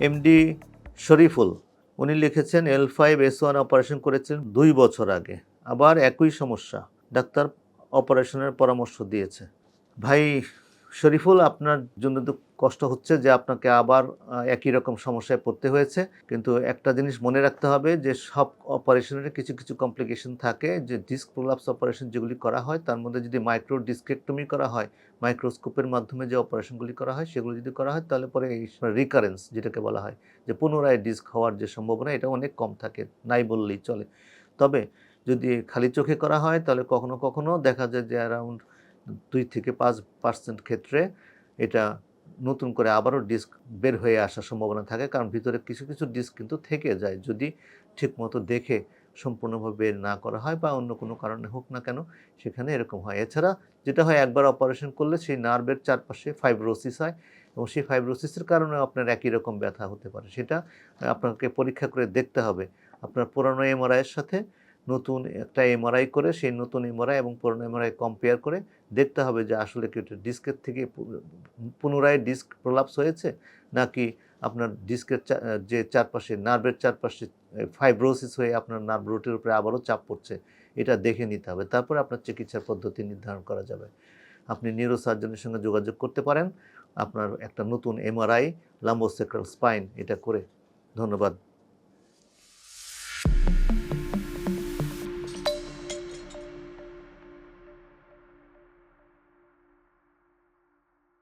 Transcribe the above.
MD Shariful, উনি লিখেছেন L five S one operation করেছেন দুই বছর আগে। আবার একই সমস্যা, ডাক্তার অপারেশনের পরামর্শ দিয়েছে। ভাই শরীফুল, আপনার জন্য তো কষ্ট হচ্ছে যে আপনাকে আবার একই রকম সমস্যায় পড়তে হয়েছে। কিন্তু একটা জিনিস মনে রাখতে হবে যে, সব অপারেশনের কিছু কিছু কমপ্লিকেশন থাকে। যে ডিস্ক প্রোলাপস অপারেশন যেগুলি করা হয়, তার মধ্যে যদি মাইক্রো ডিস্কেক্টমি করা হয়, মাইক্রোস্কোপের মাধ্যমে যে অপারেশনগুলি করা হয়, সেগুলো যদি করা হয়, তাহলে পরে এই রিকারেন্স যেটাকে বলা হয়, যে পুনরায় ডিস্ক হওয়ার যে সম্ভাবনা, এটা অনেক কম থাকে, নাই বললেই চলে। তবে যদি খালি চোখে করা হয়, তাহলে কখনো কখনো দেখা যায় যে অ্যারাউন্ড দুই থেকে পাঁচ পার্সেন্ট ক্ষেত্রে এটা নতুন করে আবারও ডিস্ক বের হয়ে আসার সম্ভাবনা থাকে, কারণ ভিতরে কিছু কিছু ডিস্ক কিন্তু থেকে যায়। যদি ঠিকমতো দেখে সম্পূর্ণভাবে বের না করা হয় বা অন্য কোনো কারণে হোক না কেন, সেখানে এরকম হয়। এছাড়া যেটা হয়, একবার অপারেশন করলে সেই নার্ভের চারপাশে ফাইব্রোসিস হয় এবং সেই ফাইব্রোসিসের কারণে আপনার একই রকম ব্যথা হতে পারে। সেটা আপনাকে পরীক্ষা করে দেখতে হবে। আপনার পুরানো এমআরআইয়ের সাথে নতুন একটা এমআরআই করে, সেই নতুন এমআরআই এবং পুরনো এমআরআই কম্পেয়ার করে দেখতে হবে যে আসলে কি ওটা ডিস্কের থেকে পুনরায় ডিস্ক প্রলাপস হয়েছে নাকি আপনার ডিস্কের যে চারপাশে নার্ভের চারপাশে ফাইব্রোসিস হয়ে আপনার নার্ভ রুটের উপরে আবারও চাপ পড়ছে, এটা দেখে নিতে হবে। তারপরে আপনার চিকিৎসার পদ্ধতি নির্ধারণ করা যাবে। আপনি নিউরো সার্জনের সঙ্গে যোগাযোগ করতে পারেন, আপনার একটা নতুন এমআরআই লাম্বোসেক্রাল স্পাইন এটা করে। ধন্যবাদ।